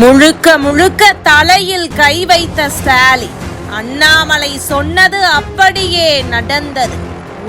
முழுக்க முழுக்க தலையில் கை வைத்த ஸ்டாலின் அண்ணாமலை சொன்னது அப்படியே நடந்தது.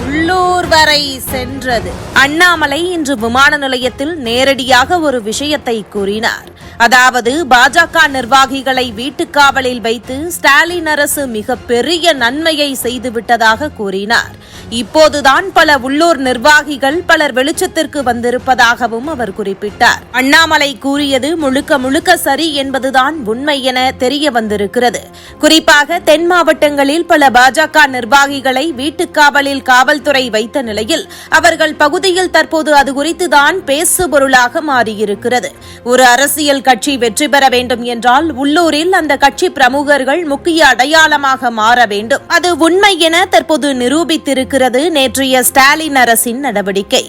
உள்ளூர் வரை சென்றது. அண்ணாமலை இன்று விமான நிலையத்தில் நேரடியாக ஒரு விஷயத்தை கூறினார். அதாவது பாஜக நிர்வாகிகளை வீட்டுக்காவலில் வைத்து ஸ்டாலின் அரசு மிக பெரிய நன்மையை செய்துவிட்டதாக கூறினார். இப்போதுதான் பல உள்ளூர் நிர்வாகிகள் பலர் வெளிச்சத்திற்கு வந்திருப்பதாகவும் அவர் குறிப்பிட்டார். அண்ணாமலை கூறியது முழுக்க முழுக்க சரி என்பதுதான் உண்மை என தெரிய வந்திருக்கிறது. குறிப்பாக தென் மாவட்டங்களில் பல பாஜக நிர்வாகிகளை வீட்டுக்காவலில் காவல்துறை வைத்த நிலையில் அவர்கள் பகுதியில் தற்போது அது குறித்துதான் பேசுபொருளாக மாறியிருக்கிறது. ஒரு அரசியல் கட்சி வெற்றி பெற வேண்டும் என்றால் உள்ளூரில் அந்த கட்சி பிரமுகர்கள் முக்கிய அடையாளமாக மாற வேண்டும். அது உண்மை என தற்போது நிரூபித்திருக்கிறது. நேற்றைய ஸ்டாலின் அரசின் நடவடிக்கை.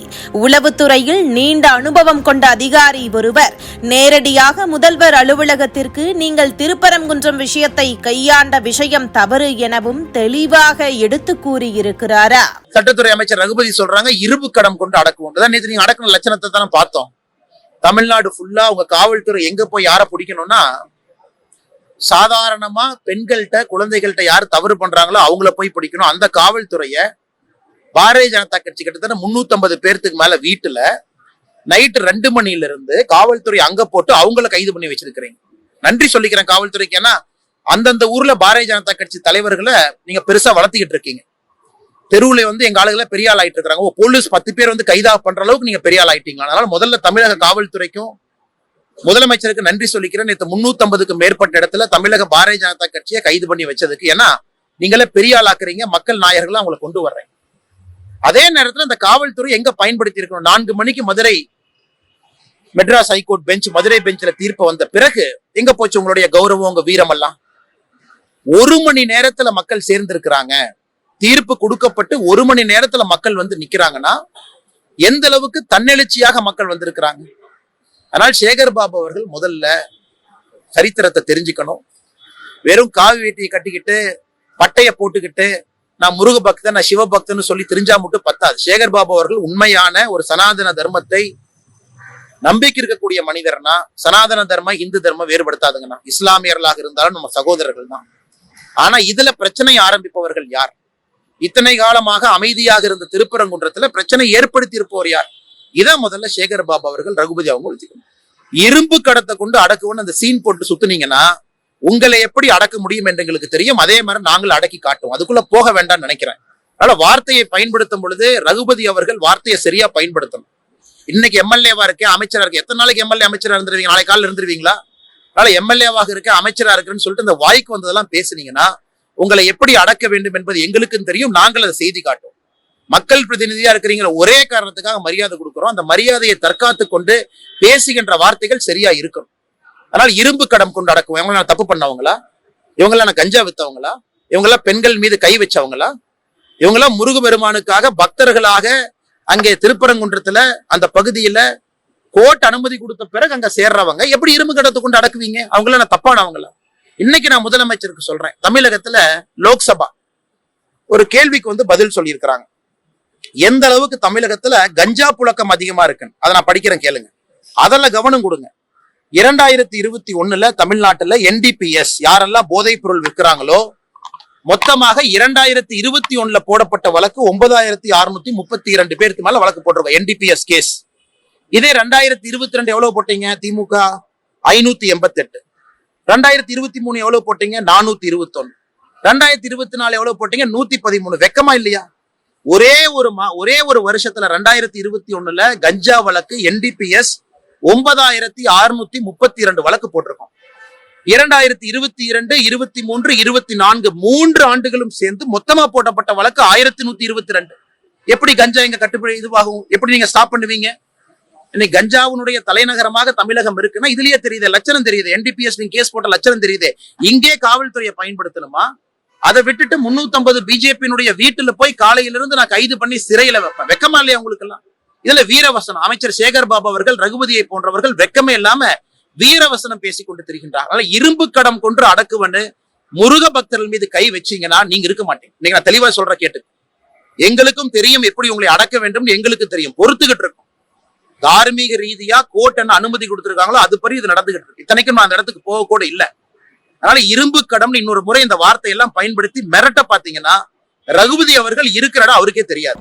உளவுத்துறையில் நீண்ட அனுபவம் கொண்ட அதிகாரி ஒருவர் நேரடியாக முதல்வர் அலுவலகத்திற்கு நீங்கள் திருப்பரங்குன்றம் விஷயத்தை கையாண்ட விஷயம் தவறு எனவும் தெளிவாக எடுத்து கூறியிருக்கிறாரா? சட்டத்துறை அமைச்சர் ரகுபதி சொல்றாங்க இரும்பு கடம் கொண்டு அடக்குவோம் நேற்று நீங்க அடக்கின லட்சணத்தை தானே பார்த்தோம். தமிழ்நாடு ஃபுல்லா உங்க காவல்துறை எங்க போய் யார பிடிக்கணும்னா சாதாரணமா பெண்கள்கிட்ட குழந்தைகள்கிட்ட யார் தவறு பண்றாங்களோ அவங்கள போய் பிடிக்கணும். அந்த காவல்துறைய பாரதிய ஜனதா கட்சி கிட்டத்தட்ட முன்னூத்தி பேர்த்துக்கு மேல வீட்டுல நைட்டு ரெண்டு மணில இருந்து காவல்துறை அங்க போட்டு அவங்கள கைது பண்ணி வச்சிருக்கிறீங்க. நன்றி சொல்லிக்கிறேன் காவல்துறைக்கு. ஏன்னா அந்தந்த ஊர்ல பாரதிய ஜனதா கட்சி தலைவர்களை நீங்க பெருசா வளர்த்திக்கிட்டு இருக்கீங்க. தெருவுல வந்து எங்க ஆளுகளை பெரிய ஆள் ஆயிட்டு இருக்காங்க போலீஸ் பத்து பேர் வந்து கைதா பண்ற அளவுக்கு நீங்க பெரிய ஆள் ஆயிட்டீங்க. அதனால முதல்ல தமிழக காவல்துறைக்கும் முதலமைச்சருக்கு நன்றி சொல்லிக்கிறேன். நேற்று முன்னூத்தி மேற்பட்ட இடத்துல தமிழக பாரதிய ஜனதா கட்சியை கைது பண்ணி வச்சதுக்கு. ஏன்னா நீங்களே பெரிய ஆளாக்குறீங்க. மக்கள் நாயர்களை அவங்களை கொண்டு வர்றேன் அதே நேரத்தில் இந்த காவல்துறை எங்க பயன்படுத்தி இருக்கணும்? நான்கு மணிக்கு Madurai Madras high court bench Madurai பெஞ்சில் தீர்ப்பு வந்த பிறகு எங்க போச்சு உங்களுடைய கௌரவம் உங்க வீரம் எல்லாம் ஒரு மணி நேரத்துல மக்கள் சேர்ந்திருக்கிறாங்க. தீர்ப்பு கொடுக்கப்பட்டு ஒரு மணி நேரத்துல மக்கள் வந்து நிக்கிறாங்கன்னா எந்த அளவுக்கு தன்னெழுச்சியாக மக்கள் வந்திருக்கிறாங்க? அதனால் சேகர் பாபு அவர்கள் முதல்ல சரித்திரத்தை தெரிஞ்சுக்கணும். வெறும் காவி வேட்டியை கட்டிக்கிட்டு பட்டையை போட்டுக்கிட்டு நான் முருக பக்தன் நான் சிவ பக்தன் சொல்லி தெரிஞ்சா மட்டும் பத்தாது. சேகர் பாபு அவர்கள் உண்மையான ஒரு சனாதன தர்மத்தை நம்பிக்கை இருக்கக்கூடிய மனிதர்னா சனாதன தர்மம் இந்து தர்மம் வேறுபடுத்தாதுங்கண்ணா. இஸ்லாமியர்களாக இருந்தாலும் நம்ம சகோதரர்கள் தான் ஆனா இதுல பிரச்சனை ஆரம்பிப்பவர்கள் யார்? இத்தனை காலமாக அமைதியாக இருந்த திருப்பரங்குன்றத்துல பிரச்சனை ஏற்படுத்தி இருப்பவர் யார்? இதான் முதல்ல சேகர் பாபு அவர்கள் ரகுபதி அவங்க ஒழிச்சுக்கணும். இரும்பு கடத்தை கொண்டு அடக்குவோன்னு அந்த சீன் போட்டு சுத்துனீங்கன்னா உங்களை எப்படி அடக்க முடியும் என்று எங்களுக்கு தெரியும். அதே மாதிரி நாங்கள் அடக்கி காட்டும் அதுக்குள்ள போக வேண்டாம்னு நினைக்கிறேன். அதனால வார்த்தையை பயன்படுத்தும் பொழுது ரகுபதி அவர்கள் வார்த்தையை சரியா பயன்படுத்தணும். இன்னைக்கு எம்எல்ஏவா இருக்கேன் அமைச்சரா இருக்கு. எத்தனை நாளைக்கு எம்எல்ஏ அமைச்சரா இருந்துருவீங்க? நாளை காலில் இருந்துருவீங்களா? அதனால எம்எல்ஏவாக இருக்க அமைச்சரா இருக்குன்னு சொல்லிட்டு இந்த வாய்க்கு வந்ததெல்லாம் பேசுனீங்கன்னா உங்களை எப்படி அடக்க வேண்டும் என்பது எங்களுக்கும் தெரியும். நாங்கள் அதை செய்தி காட்டும் மக்கள் பிரதிநிதியா இருக்கிறீங்கிற ஒரே காரணத்துக்காக மரியாதை கொடுக்குறோம். அந்த மரியாதையை தற்காத்து கொண்டு பேசுகின்ற வார்த்தைகள் சரியா இருக்கணும். அதனால இரும்பு கடம் கொண்டு அடக்கும் இவங்க தப்பு பண்ணவங்களா? இவங்கெல்லாம் கஞ்சா வித்தவங்களா? இவங்கெல்லாம் பெண்கள் மீது கை வச்சவங்களா? இவங்கெல்லாம் முருகபெருமானுக்காக பக்தர்களாக அங்கே திருப்பரங்குன்றத்துல அந்த பகுதியில கோர்ட் அனுமதி கொடுத்த பிறகு அங்க சேர்றவங்க எப்படி இரும்பு கடத்தை கொண்டு அடக்குவீங்க? அவங்கள நான் தப்பானவங்களா? இன்னைக்கு நான் முதலமைச்சருக்கு சொல்றேன். தமிழகத்துல லோக்சபா ஒரு கேள்விக்கு வந்து பதில் சொல்லியிருக்கிறாங்க. எந்த அளவுக்கு தமிழகத்துல கஞ்சா புழக்கம் அதிகமா இருக்குன்னு? அதை நான் படிக்கிறேன் கேளுங்க. அதெல்லாம் கவனம் கொடுங்க. இரண்டாயிரத்தி இருபத்தி ஒண்ணுல தமிழ்நாட்டுல என்டிபிஎஸ் யாரெல்லாம் போதைப் பொருள் விற்கிறாங்களோ மொத்தமாக இரண்டாயிரத்தி இருபத்தி ஒண்ணுல போடப்பட்ட வழக்கு ஒன்பதாயிரத்தி அறுநூத்தி முப்பத்தி இரண்டு பேருக்கு மேல வழக்கு போட்டிருக்கோம் என்டிபிஎஸ் கேஸ் இதே ரெண்டாயிரத்தி இருபத்தி ரெண்டு எவ்வளவு போட்டீங்க திமுக? ஐநூத்தி எண்பத்தி எட்டு ரெண்டாயிரத்தி இருபத்தி மூணு எவ்வளவு போட்டீங்க நானூத்தி இருபத்தி ஒன்னு ரெண்டாயிரத்தி இருபத்தி நாலு எவ்வளவு போட்டீங்க நூத்தி பதிமூணு. வெக்கமா இல்லையா? ஒரே ஒரு மா ஒரே ஒரு வருஷத்துல ரெண்டாயிரத்தி இருபத்தி ஒண்ணுல கஞ்சா வழக்கு என்டிபிஎஸ் ஒன்பதாயிரத்தி அறுநூத்தி முப்பத்தி இரண்டு வழக்கு போட்டிருக்கோம். இரண்டாயிரத்தி இருபத்தி இரண்டு இருபத்தி மூன்று இருபத்தி நான்கு மூன்று ஆண்டுகளும் சேர்ந்து மொத்தமா போட்டப்பட்ட வழக்கு ஆயிரத்தி நூத்தி இருபத்தி ரெண்டு. எப்படி கஞ்சா இங்க கட்டுப்படி இதுவாகும்? எப்படி நீங்க ஸ்டாப் பண்ணுவீங்க? இன்னைக்கு கஞ்சாவினுடைய தலைநகரமாக தமிழகம் இருக்குன்னா இதுலயே தெரியுது லட்சணம் தெரியுது. என்டிபிஎஸ் நீங்க கேஸ் போட்ட லட்சணம் தெரியுது. இங்கே காவல்துறையை பயன்படுத்தணுமா? அதை விட்டுட்டு முன்னூத்தி ஐம்பது பிஜேபியினுடைய வீட்டுல போய் காலையில இருந்து நான் கைது பண்ணி சிறையில வைப்பேன். வெக்கமா இல்லையா உங்களுக்கு எல்லாம் இதுல வீரவசனம். அமைச்சர் சேகர் பாபு அவர்கள் ரகுபதியை போன்றவர்கள் வெக்கமே இல்லாம வீரவசனம் பேசிக் கொண்டு திரிகின்றார். அதனால இரும்பு கடம் கொண்டு அடக்குவன்னு முருக பக்தர்கள் மீது கை வச்சீங்கன்னா நீங்க இருக்க மாட்டேன் நீங்க நான் தெளிவா சொல்ற கேட்டு எங்களுக்கும் தெரியும் எப்படி உங்களை அடக்க வேண்டும் எங்களுக்கு தெரியும். பொறுத்துக்கிட்டு இருக்கும். தார்மீக ரீதியா கோர்ட் என்ன அனுமதி அது படி இது நடந்துகிட்டு இருக்கு. இத்தனைக்கும் நான் அந்த இடத்துக்கு போக கூட இல்ல. அதனால இரும்பு கடம்னு இன்னொரு முறை இந்த வார்த்தையெல்லாம் பயன்படுத்தி மிரட்ட பாத்தீங்கன்னா ரகுபதி அவர்கள் இருக்கிறடா அவருக்கே தெரியாது.